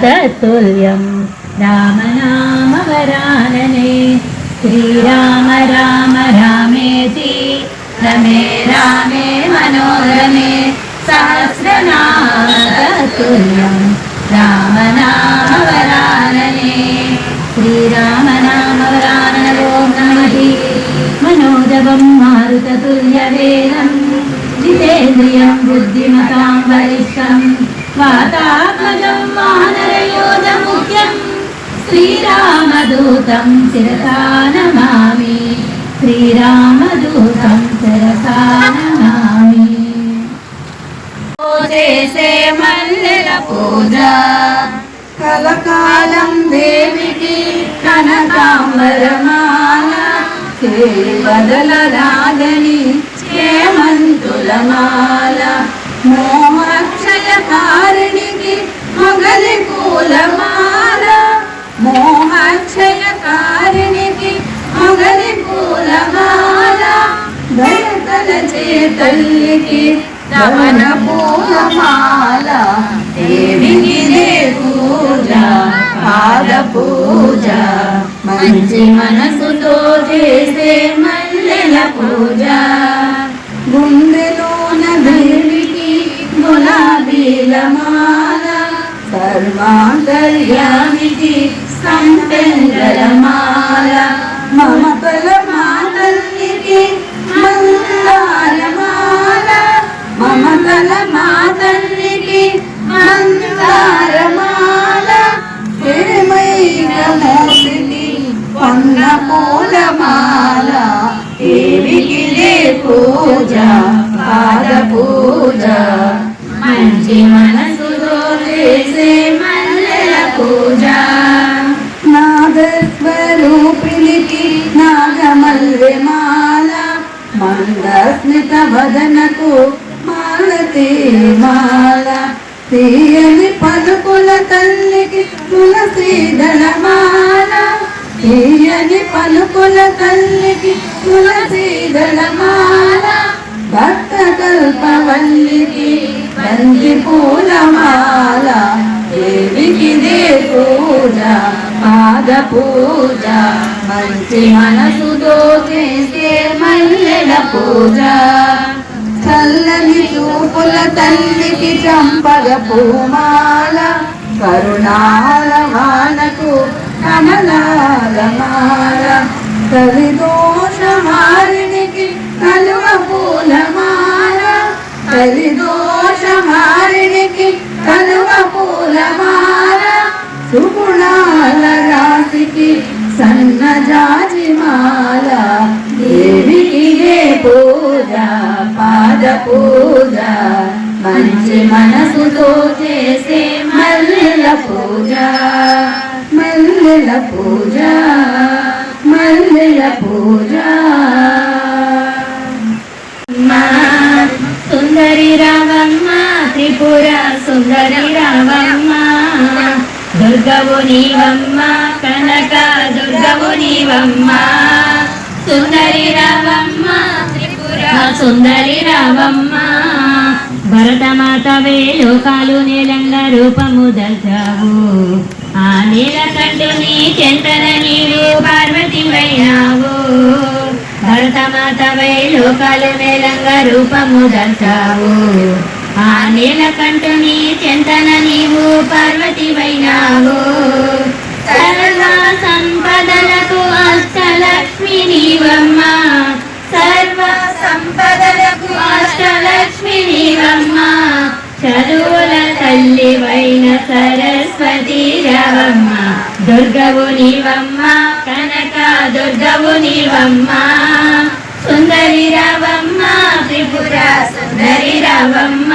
तत्तुल्यं रामनामवरानने श्रीराम राम रामेति रमे रामे मनोरमे सहस्रनामतुल्यं रामनामवरानने श्रीरामनाम नमहि न मारुततुल्यवेदं जितेन्द्रियं बुद्धिमतां वरिष्ठम् వరిష్టం వాతాత్మజం వానరయోధముఖ్యం శ్రీరామదూతం శిరసా నమామి శ్రీరామదూతం శిరసా నమామి చేసే మల్లెల పూజ కలకాలం దేవికి కనకాంబరమాల బదలరాగని చేమంతులమాల మోహక్షయ హారిణికి మొగలి పూలమాల. మోహక్షయ కారిణికి మొగలి పూలమాల. దయతల చేతల్లికి దమన పూలమాల. దేవికి దే పూజ పాద పూజ మంచి మనసుతో చేసే మల్లెల పూజ. గుండె గులాబీల మాల సర్వాంతర్యామికి సంపెంగల మాల మమతల మాతల్లికి మందారమాల మమతల మాతల్లికి మందారమాల ప్రేమైన మోసిని పొన్న పూలమాల మంచి మనసుతో చేసే మల్లెల పూజ. నాగస్వరూపిణికి నాగమల్లెమాల మందస్మిత వదనకు మాలతి మాల. తీయని పలుకుల తల్లికి తులసీదళ దళమాల తీయని పలుకుల తల్లికి తులసీదళ దళమాల భక్త కల్పవల్లికి బంతి పూలమాల దేవికి దే పూజ పాద పూజ మంచి మనసుతో చేసే మల్లెల పూజ. చల్లని చూపుల తల్లికి చంపగ పూమాల కరుణాల వానకు కమలాల మాల. కలిదోష పూజ మంచి మనసుతో చేసే మల్లెల పూజ. మల్లెల పూజ మల్లెల పూజ. మా సుందరి రావమ్మ త్రిపుర సుందరి రావమ్మ. దుర్గవు నీవమ్మ కనక దుర్గవు నీవమ్మ. సుందరి రావమ్మ సుందరి రావమ్మ. భరతమాతవే లోకాలు నీలంగ రూపము దల్చావు. ఆ నీలకంఠుని చెంతన నీవు పార్వతివయ్యావు. వైనావు భరతమాతవై లోకాలు నీలంగ రూపము దర్శావు ఆ నీలకంఠుని చెంతన నీవు పార్వతివైనావు సర్వ సంపదలకు అష్టలక్ష్మి నీవమ్మా. సంపదలకు అష్టలక్ష్మి నీవమ్మ చదువుల తల్లివైన సరస్వతి రవమ్మ. దుర్గవు నీవమ్మ కనక దుర్గవు నీవమ్మ. సుందరి రవమ్మ త్రిపుర సుందరి రవమ్మ.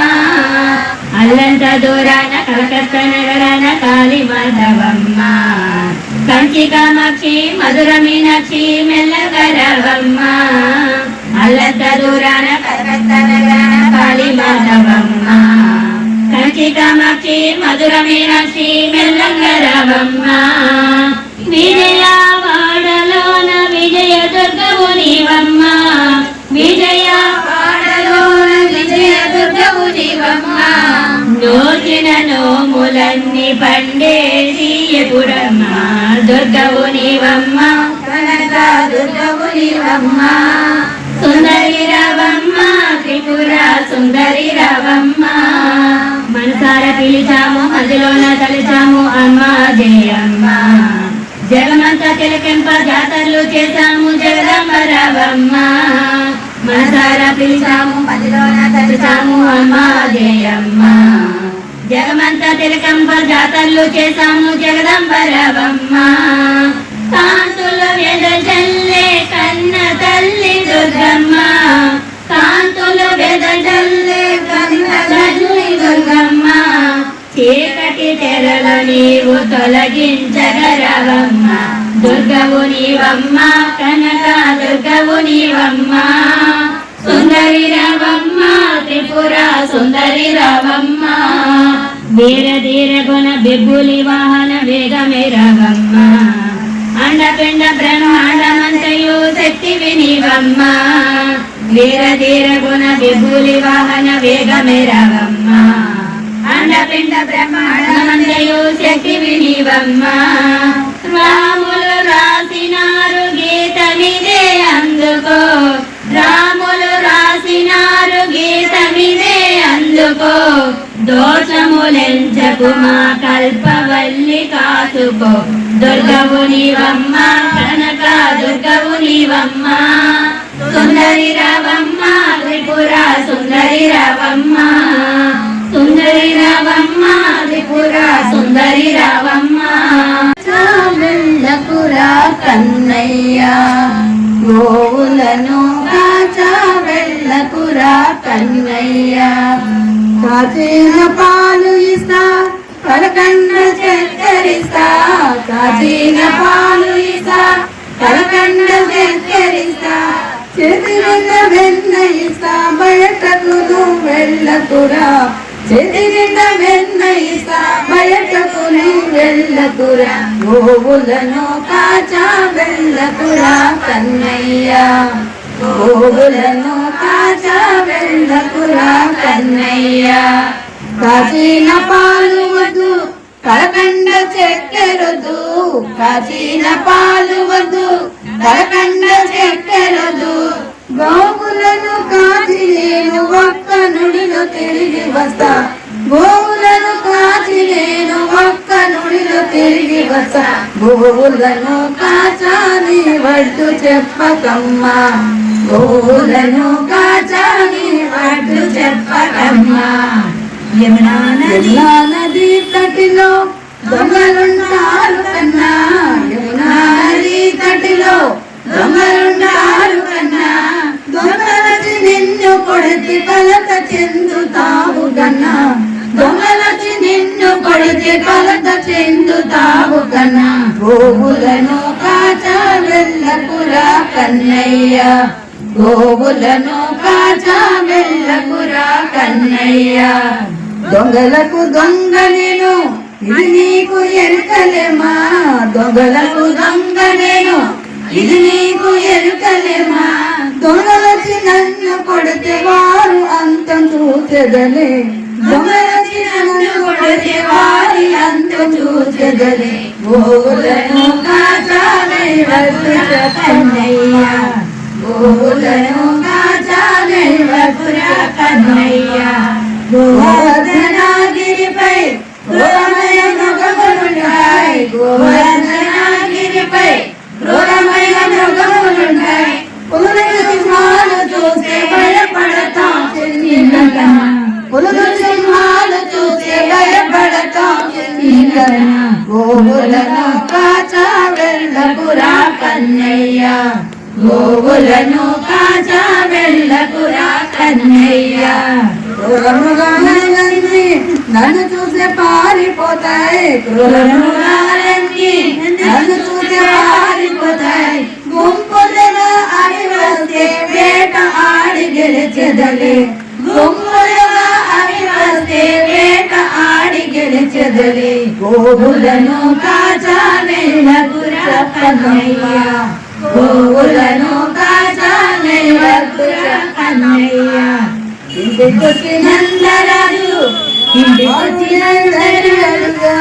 అల్లంత దూరాన కలకత్తా నగరాన కాళీ మాధవమ్మ కంచి కామాక్షి మధుర మీనాక్షి మెల్లగరవమ్మ అల్లంత దూరాన కలకత్తా నగరాన కాళీ మాధవమ్మ కంచి కామాక్షి మధుర మీనాక్షి మెల్లంగా రవమ్మ విజయవాడలోన విజయ దుర్గవు నీవమ్మ. విజయవాడలోన విజయ దుర్గవు నీవమ్మ. నోచిన నోములన్నీ పండేది ఎప్పుడమ్మ దుర్గవు నీవమ్మ. కనక దుర్గవు నీవమ్మ. సుందరి రవమ్మ త్రిపుర సుందరి రవమ్మ మనసార పిలిచాము మదిలోన తలిచాము అమ్మ జయమ్మ. జగమంతా తిలకెంప జాతరలు చేశాము జగదమ్మ రవమ్మ మనసార పిలిచాము మదిలోన తలిచాము అమ్మ జయమ్మ. జగమంతా తిలకంప జాతరలు చేశాము జగదంబ రవమ్మ కాంతులు వెదజల్లే కన్న తల్లి దుర్గమ్మ. కాంతులు వెదజల్లే కన్న తల్లి దుర్గమ్మ. చీకటి తెరలు నీవు తొలగించగరవమ్మ దుర్గవు నీవమ్మ కనక దుర్గవు నీవమ్మ. సుందరి రవమ్మ త్రిపుర సుందరి రవమ్మ. వీర ధీర గుణ బిబ్బులి వాహన వేగమే రవమ్మ. అండపిండ బ్రహ్మాండమంతయు శక్తి వినివమ్మ. వీర ధీర గుణ విభూలి వాహన వేగమిరవమ్మ. అండపిండ బ్రహ్మాండమంతయు శక్తి వినివమ్మ. రాములు రాసినారు గీతమిదే అందుకో. రాములు రాసినారు గీతమిదే అందుకో. దోషములెంచకు మా కల్పవల్లి కాసుకో దుర్గవు నీవమ్మ కనక దుర్గవు నీవమ్మ. సుందరి రవమ్మ త్రిపుర సుందరి రవమ్మ సుందరి రవమ్మ త్రిపుర సుందరి రవమ్మ వెళ్ళకురా కన్నయ్యా గోవులను కాచా వెళ్ళకురా కన్నయ్య. కాచిన పాలు ఇస్తా కలకండ చక్కరిస్తా. కాచిన పాలు ఇస్తా కలకండ చక్కరిస్తా. చేతి నిండా వెన్న ఇస్తా బయటకు నువ్వు వెళ్ళకురా చేతి నిండా వెన్న ఇస్తా బయటకు నువ్వు వెళ్ళకురా గోవులను కాచా వెళ్ళకురా కన్నయ్య. గోవులను కా వెళ్ళకురా కన్నయ్య కాచిన పాలు వద్దు కలకండ చెక్కెరదు కాచిన పాలు వద్దు కలకండ చెక్కెరదు గోవులను కాచి నేను ఒక్క నుడిలో తిరిగి వస్తా. గోవులను కాచి నేను ఒక్క నుడిలో తిరిగి వస్తా. గోవులను కాచాని వడ్డు చెప్పకమ్మా. గోవులను కాచాని వడ్డు చెప్పకమ్మా. యమునా నది తటిలో దొంగలుంటారు కన్నా. యమునా నది తటిలో దొంగలుంటారు కన్నా. దొంగలచి నిన్ను కొడితే కలత చెందుతావు కన్నా. దొంగలచి నిన్ను కొడితే కలత చెందుతావు కన్నా. గోవులను కన్నయ్య. గోవులను కాచా వెళ్ళకురా కన్నయ్య. దొంగలకు దొంగ నేను ఇది నీకు ఎరుకలేమా? దొంగలకు దొంగ నేను ఇది నీకు ఎరుకలేమా? దొంగలకి నన్ను కొడితే వారు అంతం చూచెదలే. దొంగలకి నన్ను కొడితే వారి అంతం చూచెదలే. గోవులను भूलनों का जागर वपुरा कन्हैया। गोवर्धना गिरिपै गोरमय मृगमुंडाय गोवर्धना गिरिपै गोरमय मृगमुंडाय उन्होंने सिंहाल चूसे भयपड़ता चिन्निलना उन्होंने सिंहाल चूसे भयपड़ता चिन्निलना गोवर्धना का जागर वपुरा कन्हैया। గోవులను కాచా వెళ్ళకురా కన్నయ్య క్రూరమృగాలన్నీ నన్ను చూసే పారిపోతాయి క్రూరమృగాలన్నీ నన్ను చూసే పారిపోతాయి గుంపులుగా అవి వస్తే వేట ఆడి గెలిచెదలే గుంపులుగా అవి వస్తే వేట ఆడి గెలిచెదలే గోవులను కాచాలే రఘురా కన్నయ్య గోవులను కాచాలే రఘురా కన్నయ్య. ఇంటికొచ్చి నందరాజు ఇంటికొచ్చినందరి అడుగా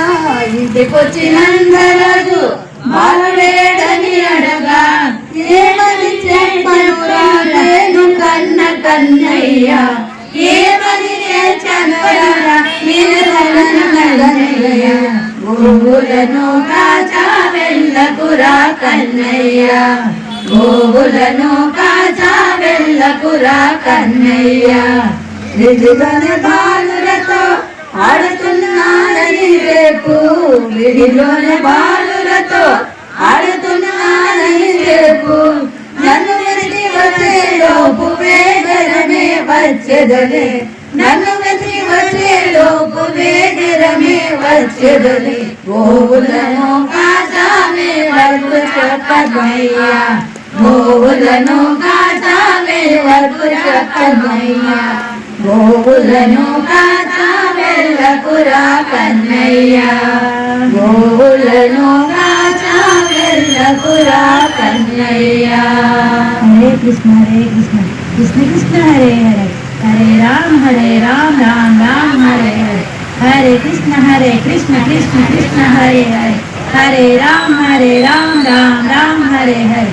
పురా కన్నయ్య. విడిలోని బాలులతో ఆడుతున్నానని రేపు. విధిలోని బాలులతో ఆడుతున్నానని రేపు. నన్ను వెతికి వచ్చే లోపు వేగరమే వచ్చెదలే. నన్ను వెతికి వచ్చే లోపు వేగరమే వచ్చెదలే. గోవులను కాసామే వరకు చెప్పయ్యా గోవులను కా వరకు చెప్పదయ్యా గోవులను కాచా వెళ్ళకురా కన్నయ్య గోవులను కాచా వెళ్ళకురా కన్నయ్య హరే కృష్ణ హరే కృష్ణ కృష్ణ కృష్ణ హరే హరే హరే రామ్ హరే రామ్ రామ్ రామ్ హరే హరే హరే కృష్ణ హరే కృష్ణ కృష్ణ కృష్ణ హరే హరే హరే రామ్ హరే రామ్ రామ్ రామ్ హరే హరే